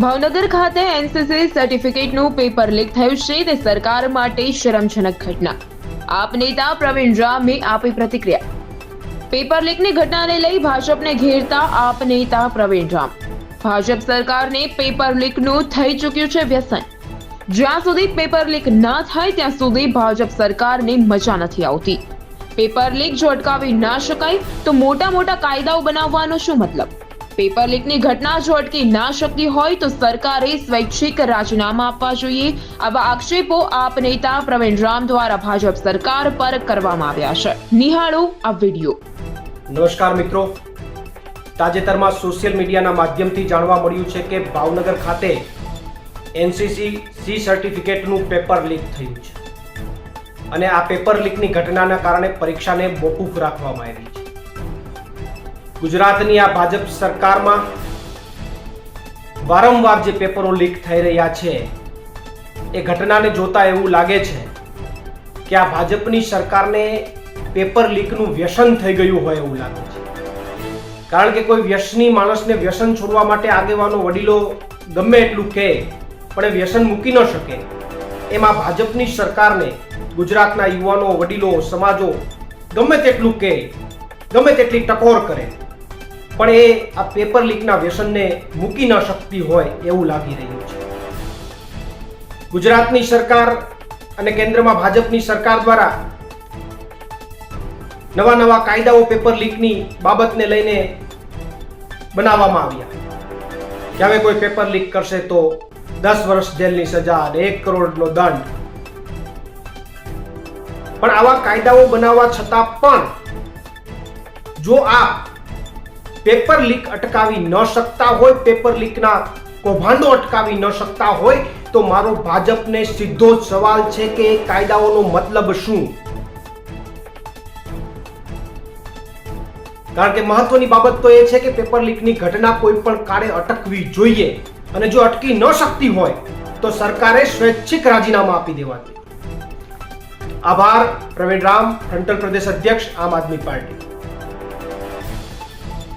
ભાવનગર ખાતે NCC સર્ટિફિકેટનું paper leak થયું છે તે સરકાર માટે શરમજનક ઘટના. આપ નેતા પ્રવીણ રામે આપી પ્રતિક્રિયા. પેપર લીકની ઘટનાને લઈ ભાજપને ઘેરતા આપ નેતા પ્રવીણ રામ. ભાજપ સરકારને પેપર લીકનું થઈ ચૂક્યું છે વ્યસન. જ્યાં સુધી પેપર લીક ન થાય ત્યાં સુધી ભાજપ સરકારને મજા નથી આવતી. પેપર લીક જો અટકાવી ના શકાય તો મોટા મોટા કાયદાઓ બનાવવાનો શું મતલબ? પેપર લીકની ઘટના જો અટકી ના શકતી હોય તો સરકારે સ્વૈચ્છિક રાજીનામા આપવા જોઈએ. આવા આક્ષેપો આપ નેતા પ્રવીણ રામ દ્વારા ભાજપ સરકાર પર કરવામાં આવ્યા છે. નિહાળો આ વિડિયો. નમસ્કાર મિત્રો. તાજેતરમાં સોશિયલ મીડિયાના માધ્યમથી જાણવા મળ્યું છે કે ભાવનગર ખાતે એનસીસી સી સર્ટિફિકેટનું પેપર લીક થયું છે. અને આ પેપર લીકની ઘટનાના કારણે પરીક્ષાને મોકૂફ રાખવામાં આવી ગુજરાતની આ ભાજપ સરકારમાં વારંવાર જે પેપરો લીક થઈ રહ્યા છે, એ ઘટનાને જોતા એવું લાગે છે કે આ ભાજપની સરકારને પેપર લીકનું વ્યસન થઈ ગયું હોય એવું લાગે છે. કારણ કે કોઈ વ્યસની માણસને વ્યસન છોડવા માટે આગેવાનો, વડીલો ગમે એટલું કહે, પણ એ વ્યસન મૂકી ન શકે. એમાં ભાજપની સરકારને ગુજરાતના યુવાનો, વડીલો, સમાજો ગમે તેટલું કહે, ગમે તેટલી ટકોર કરે પણ એ આ પેપર લીકના વ્યસનને મૂકી ન શકતી હોય એવું લાગી રહ્યું છે. ગુજરાતની સરકાર અને કેન્દ્રમાં ભાજપની સરકાર દ્વારા નવા નવા કાયદાઓ પેપર લીકની બાબતને લઈને બનાવવામાં આવ્યા. હવે કોઈ પેપર લીક કરશે તો દસ વર્ષ જેલની સજા અને એક કરોડનો દંડ. પણ આવા કાયદાઓ બનાવવા છતાં પણ જો આપ પેપર લીક અટકાવી ન શકતા હોય, પેપર લીકના કૌભાંડો અટકાવી ન શકતા હોય, તો મારો ભાજપને સીધો જ સવાલ છે કે કાયદાઓનો મતલબ શું? કારણ કે મહત્વની બાબત તો એ છે કે પેપર લીકની ઘટના કોઈ પણ કાળે અટકવી જોઈએ. અને જો અટકી ન શકતી હોય, તો સરકારે સ્વૈચ્છિક રાજીનામા આપી દેવા આભાર, પ્રવીણ રામ ફ્રન્ટલ પ્રદેશ અધ્યક્ષ, આમ આદમી પાર્ટી.